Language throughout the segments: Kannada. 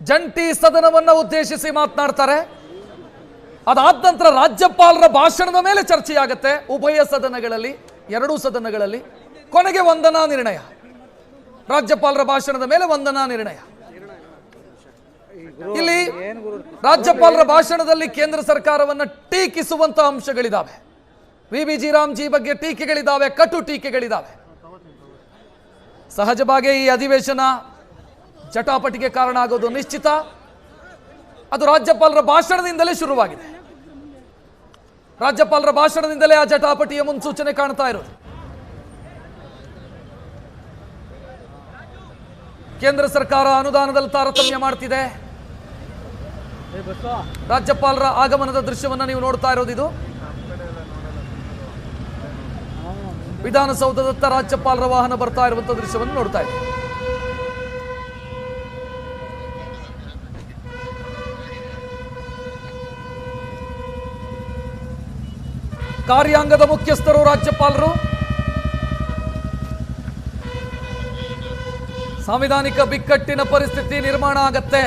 ಜಂಟಿ ಸದನವನ್ನ ಉದ್ದೇಶಿಸಿ ಮಾತನಾಡ್ತಾರೆ. ಅದಾದ ನಂತರ ರಾಜ್ಯಪಾಲರ ಭಾಷಣದ ಮೇಲೆ ಚರ್ಚೆಯಾಗುತ್ತೆ. ಉಭಯ ಸದನಗಳಲ್ಲಿ, ಎರಡೂ ಸದನಗಳಲ್ಲಿ ಕೊನೆಗೆ ವಂದನಾ ನಿರ್ಣಯ. ರಾಜ್ಯಪಾಲರ ಭಾಷಣದ ಮೇಲೆ ವಂದನಾ ನಿರ್ಣಯ. ಇಲ್ಲಿ ರಾಜ್ಯಪಾಲರ ಭಾಷಣದಲ್ಲಿ ಕೇಂದ್ರ ಸರ್ಕಾರವನ್ನ ಟೀಕಿಸುವಂತ ಅಂಶಗಳಿದ್ದಾವೆ ವಿ ವಿ ಜಿ ರಾಮ್ಜಿ ಬಗ್ಗೆ ಟೀಕೆಗಳಿದ್ದಾವೆ ಕಟು ಟೀಕೆಗಳಿದ್ದಾವೆ ಸಹಜವಾಗಿ ಈ ಅಧಿವೇಶನ. ಜಟಾಪಟಿಗೆ ಕಾರಣ ಆಗೋದು ನಿಶ್ಚಿತ. ಅದು ರಾಜ್ಯಪಾಲರ ಭಾಷಣದಿಂದಲೇ ಶುರುವಾಗಿದೆ. ರಾಜ್ಯಪಾಲರ ಭಾಷಣದಿಂದಲೇ ಆ ಜಟಾಪಟಿಯ ಮುನ್ಸೂಚನೆ ಕಾಣ್ತಾ ಇರೋದು. ಕೇಂದ್ರ ಸರ್ಕಾರ ಅನುದಾನದಲ್ಲಿ ತಾರತಮ್ಯ ಮಾಡ್ತಿದೆ. ರಾಜ್ಯಪಾಲರ ಆಗಮನದ ದೃಶ್ಯವನ್ನು ನೀವು ನೋಡ್ತಾ ಇರೋದು ಇದು. ವಿಧಾನಸೌಧದತ್ತ ರಾಜ್ಯಪಾಲರ ವಾಹನ ಬರ್ತಾ ಇರುವಂತಹ ದೃಶ್ಯವನ್ನು ನೋಡ್ತಾ ಇದ್ದೀವಿ. ಕಾರ್ಯಾಂಗದ ಮುಖ್ಯಸ್ಥರು ರಾಜ್ಯಪಾಲರು. ಸಾಂವಿಧಾನಿಕ ಬಿಕ್ಕಟ್ಟಿನ ಪರಿಸ್ಥಿತಿ ನಿರ್ಮಾಣ ಆಗತ್ತೆ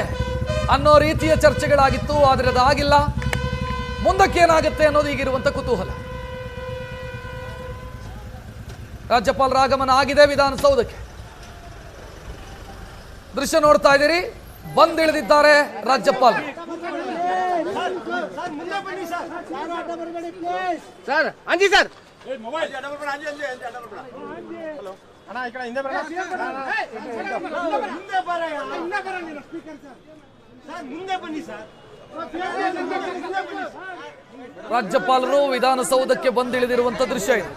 ಅನ್ನೋ ರೀತಿಯ ಚರ್ಚೆಗಳಾಗಿತ್ತು, ಆದರೆ ಅದಾಗಿಲ್ಲ. ಮುಂದಕ್ಕೆ ಏನಾಗುತ್ತೆ ಅನ್ನೋದು ಈಗಿರುವಂಥ ಕುತೂಹಲ. ರಾಜ್ಯಪಾಲರ ಆಗಮನ ಆಗಿದೆ ವಿಧಾನಸೌಧಕ್ಕೆ. ದೃಶ್ಯ ನೋಡ್ತಾ ಇದ್ದೀರಿ. ಬಂದಿಳಿದಿದ್ದಾರೆ ರಾಜ್ಯಪಾಲ. ಸರ್ ಅಂಜಿ ಸರ್. ರಾಜ್ಯಪಾಲರು ವಿಧಾನಸೌಧಕ್ಕೆ ಬಂದಿಳಿದಿರುವಂತ ದೃಶ್ಯ ಇದು.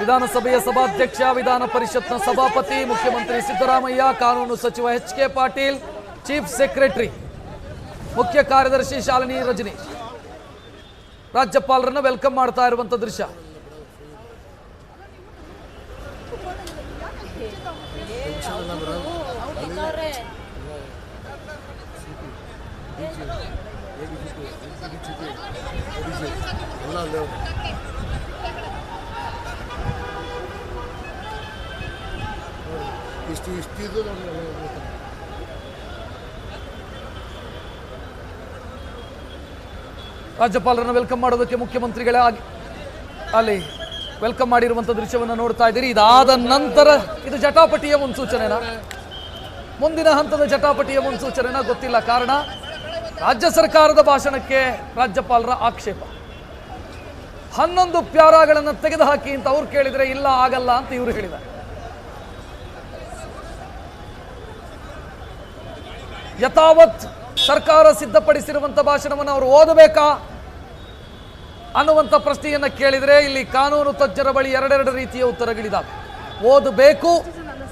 ವಿಧಾನಸಭೆಯ ಸಭಾಧ್ಯಕ್ಷ ವಿಧಾನ ಪರಿಷತ್ನ ಸಭಾಪತಿ ಮುಖ್ಯಮಂತ್ರಿ ಸಿದ್ದರಾಮಯ್ಯ ಕಾನೂನು ಸಚಿವ H K Patil chief secretary ಮುಖ್ಯ ಕಾರ್ಯದರ್ಶಿ ಶಾಲಿನಿ ರಜನಿ ರಾಜ್ಯಪಾಲರನ್ನು ವೆಲ್ಕಮ್ ಮಾಡ್ತಾ ಇರುವಂತ ದೃಶ್ಯ ಇಷ್ಟು ಇಷ್ಟಿದ್ದು ನಮ್ಗೆ ರಾಜ್ಯಪಾಲರನ್ನು ವೆಲ್ಕಮ್ ಮಾಡೋದಕ್ಕೆ ಮುಖ್ಯಮಂತ್ರಿಗಳೇ ಆಗಿ ಅಲ್ಲಿ ವೆಲ್ಕಮ್ ಮಾಡಿರುವಂಥ ದೃಶ್ಯವನ್ನು ನೋಡ್ತಾ ಇದ್ದೀರಿ. ಇದಾದ ನಂತರ ಇದು ಜಟಾಪಟಿಯ ಮುನ್ಸೂಚನೆನಾ? ಮುಂದಿನ ಹಂತದ ಜಟಾಪಟಿಯ ಮುನ್ಸೂಚನೆನ? ಗೊತ್ತಿಲ್ಲ. ಕಾರಣ, ರಾಜ್ಯ ಸರ್ಕಾರದ ಭಾಷಣಕ್ಕೆ ರಾಜ್ಯಪಾಲರ ಆಕ್ಷೇಪ. ಹನ್ನೊಂದು ಪ್ಯಾರಾಗಳನ್ನು ತೆಗೆದುಹಾಕಿ ಅಂತ ಅವ್ರು ಕೇಳಿದ್ರೆ ಇಲ್ಲ, ಆಗಲ್ಲ ಅಂತ ಇವರು ಹೇಳಿದ್ದಾರೆ. ಯಥಾವತ್ ಸರ್ಕಾರ ಸಿದ್ಧಪಡಿಸಿರುವಂಥ ಭಾಷಣವನ್ನು ಅವರು ಓದಬೇಕಾ ಅನ್ನುವಂಥ ಪ್ರಶ್ನೆಯನ್ನ ಕೇಳಿದರೆ ಇಲ್ಲಿ ಕಾನೂನು ತಜ್ಞರ ಬಳಿ ಎರಡೆರಡು ರೀತಿಯ ಉತ್ತರಗಳಿದ್ದಾವೆ ಓದಬೇಕು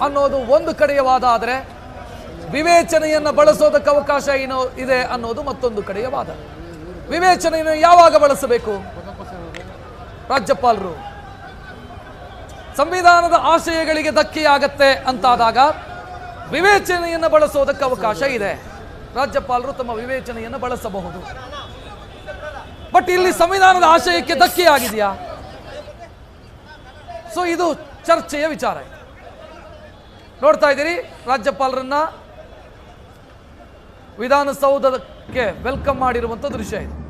ಅನ್ನೋದು ಒಂದು ಕಡೆಯ ವಾದ ಆದರೆ ವಿವೇಚನೆಯನ್ನು ಬಳಸೋದಕ್ಕೆ ಅವಕಾಶ ಏನೋ ಇದೆ ಅನ್ನೋದು ಮತ್ತೊಂದು ಕಡೆಯ ವಾದ ವಿವೇಚನೆಯನ್ನು ಯಾವಾಗ ಬಳಸಬೇಕು? ರಾಜ್ಯಪಾಲರು. ಸಂವಿಧಾನದ ಆಶಯಗಳಿಗೆ ಧಕ್ಕೆಯಾಗತ್ತೆ ಅಂತಾದಾಗ ವಿವೇಚನೆಯನ್ನು ಬಳಸೋದಕ್ಕೆ ಅವಕಾಶ ಇದೆ. ರಾಜ್ಯಪಾಲರು ತಮ್ಮ ವಿವೇಚನೆಯನ್ನು ಬಳಸಬಹುದು. ಬಟ್ ಇಲ್ಲಿ ಸಂವಿಧಾನದ ಆಶಯಕ್ಕೆ ಧಕ್ಕೆಯಾಗಿದೆಯಾ ಸೊ ಇದು ಚರ್ಚೆಯ ವಿಚಾರ. ನೋಡ್ತಾ ಇದ್ದೀರಿ, ರಾಜ್ಯಪಾಲರನ್ನ ವಿಧಾನಸೌಧಕ್ಕೆ ವೆಲ್ಕಮ್ ಮಾಡಿರುವಂತ ದೃಶ್ಯ ಇದು.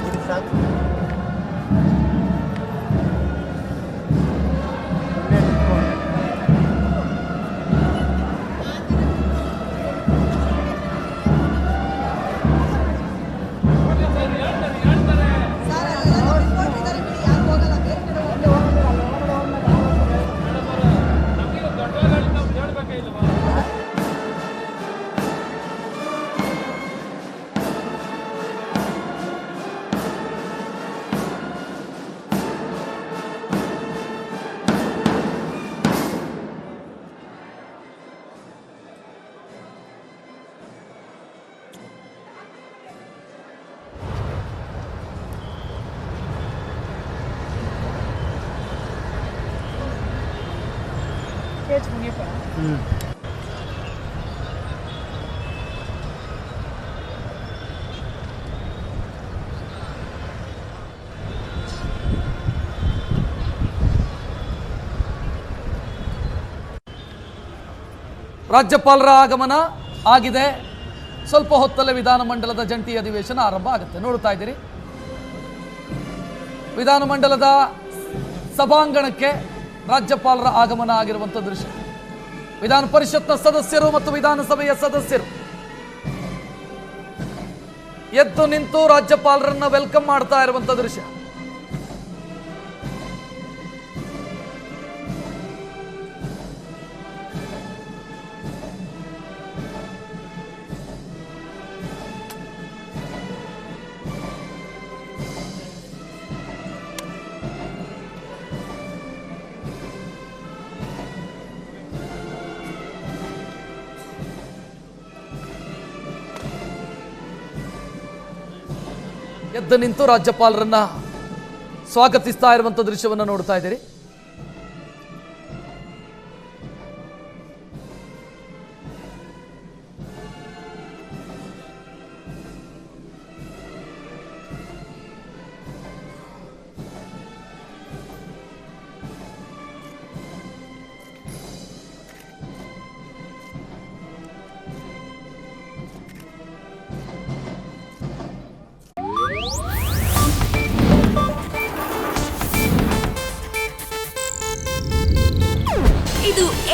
de fato. ರಾಜ್ಯಪಾಲರ ಆಗಮನ ಆಗಿದೆ. ಸ್ವಲ್ಪ ಹೊತ್ತಲ್ಲೇ ವಿಧಾನಮಂಡಲದ ಜಂಟಿ ಅಧಿವೇಶನ ಆರಂಭ ಆಗುತ್ತೆ. ನೋಡ್ತಾ ಇದ್ದೀರಿ. ವಿಧಾನಮಂಡಲದ ಸಭಾಂಗಣಕ್ಕೆ ರಾಜ್ಯಪಾಲರ ಆಗಮನ ಆಗಿರುವಂಥ ದೃಶ್ಯ. ವಿಧಾನ ಪರಿಷತ್ನ ಸದಸ್ಯರು ಮತ್ತು ವಿಧಾನಸಭೆಯ ಸದಸ್ಯರು ಎದ್ದು ನಿಂತು ರಾಜ್ಯಪಾಲರನ್ನ ವೆಲ್ಕಮ್ ಮಾಡ್ತಾ ಇರುವಂಥ ದೃಶ್ಯ. ಎದ್ದು ನಿಂತು ರಾಜ್ಯಪಾಲರನ್ನ ಸ್ವಾಗತಿಸ್ತಾ ಇರುವಂಥ ದೃಶ್ಯವನ್ನು ನೋಡ್ತಾ ಇದ್ದೀರಿ.